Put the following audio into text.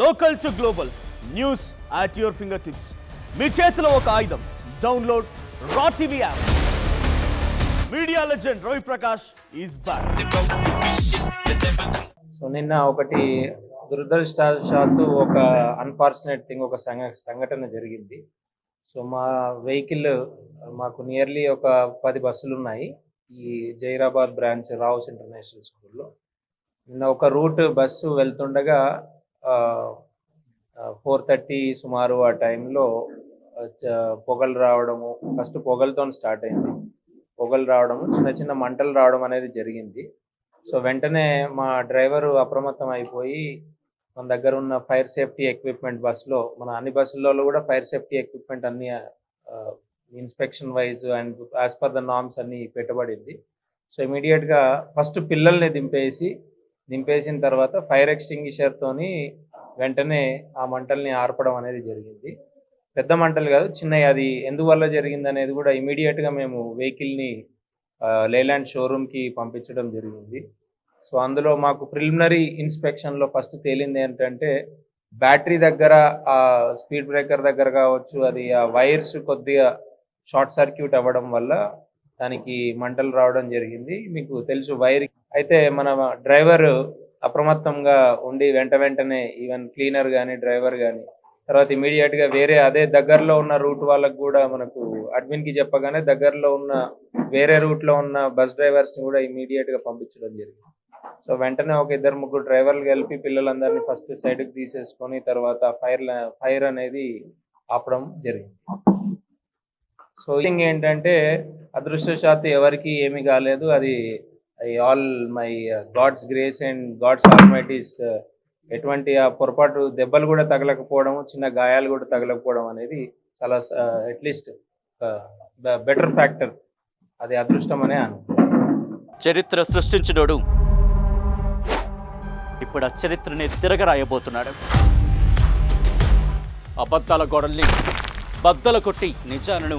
Local to global news at your finger tips. మీ చేతిలో ఒక ఆయుధం. Download R TV app. Media legend Ravi Prakash is back. So నిన్న ఒకటి దురదృష్టవశాత్తు ఒక అన్ఫార్చునేట్ థింగ్ ఒక సంఘ సంఘటన జరిగింది. సో మా వెహికల్ మాకు నియర్లీ ఒక పది బస్సులు ఉన్నాయి ఈ జైరాబాద్ బ్రాంచ్ రావుస్ ఇంటర్నేషనల్ స్కూల్లో. నిన్న ఒక రూట్ బస్సు వెళ్తుండగా ఫోర్ థర్టీ సుమారు ఆ టైంలో పొగలు రావడము ఫస్ట్ పొగలతో స్టార్ట్ అయింది. పొగలు రావడము చిన్న చిన్న మంటలు రావడం అనేది జరిగింది. సో వెంటనే మా డ్రైవరు అప్రమత్తం అయిపోయి మన దగ్గర ఉన్న ఫైర్ సేఫ్టీ ఎక్విప్మెంట్ బస్సులో మన అన్ని బస్సులలో కూడా ఫైర్ సేఫ్టీ ఎక్విప్మెంట్ అన్ని inspection wise and as per the norms అన్ని పెట్టబడింది. సో ఇమీడియట్గా ఫస్ట్ పిల్లల్ని దింపేసి దింపేసిన తర్వాత ఫైర్ ఎక్స్టింగ్విషర్తోని వెంటనే ఆ మంటల్ని ఆర్పడం అనేది జరిగింది. పెద్ద మంటలు కాదు చిన్నవి. అది ఎందువల్ల జరిగింది అనేది కూడా ఇమీడియట్గా గా మేము వెహికల్ని లేలాండ్ షోరూమ్కి పంపించడం జరిగింది. సో అందులో మాకు ప్రిలిమినరీ ఇన్స్పెక్షన్లో ఫస్ట్ తేలింది ఏంటంటే బ్యాటరీ దగ్గర ఆ స్పీడ్ బ్రేకర్ దగ్గర కావచ్చు అది ఆ వైర్స్ కొద్దిగా షార్ట్ సర్క్యూట్ అవ్వడం వల్ల దానికి మంటలు రావడం జరిగింది. మీకు తెలుసు వైర్. అయితే మన డ్రైవర్ అప్రమత్తంగా ఉండి వెంట వెంటనే ఈవెన్ క్లీనర్ కానీ డ్రైవర్ కానీ తర్వాత ఇమీడియట్గా వేరే అదే దగ్గరలో ఉన్న రూట్ వాళ్ళకు కూడా మనకు అడ్మిన్కి చెప్పగానే దగ్గరలో ఉన్న వేరే రూట్లో ఉన్న బస్ డ్రైవర్స్ని కూడా ఇమీడియట్గా పంపించడం జరిగింది. సో వెంటనే ఒక ఇద్దరు ముగ్గురు డ్రైవర్లు కలిపి పిల్లలందరినీ ఫస్ట్ సైడ్కి తీసేసుకొని తర్వాత ఫైర్ ఫైర్ అనేది ఆపడం జరిగింది. సో ఏంటంటే అదృష్టశాత్తు ఎవరికి ఏమీ కాలేదు. అది all my God's grace and God's almighty's ఎటువంటి ఆ పొరపాటు దెబ్బలు కూడా తగలకపోవడము చిన్న గాయాలు కూడా తగలకపోవడం అనేది చాలా అట్లీస్ట్ బెటర్ ఫ్యాక్టర్. అది అదృష్టం అనే అను చరిత్ర సృష్టించినోడు ఇప్పుడు ఆ చరిత్రని తిరగరాయబోతున్నాడు. అబద్ధాల గోడల్ని బద్దల కొట్టి నిజాలను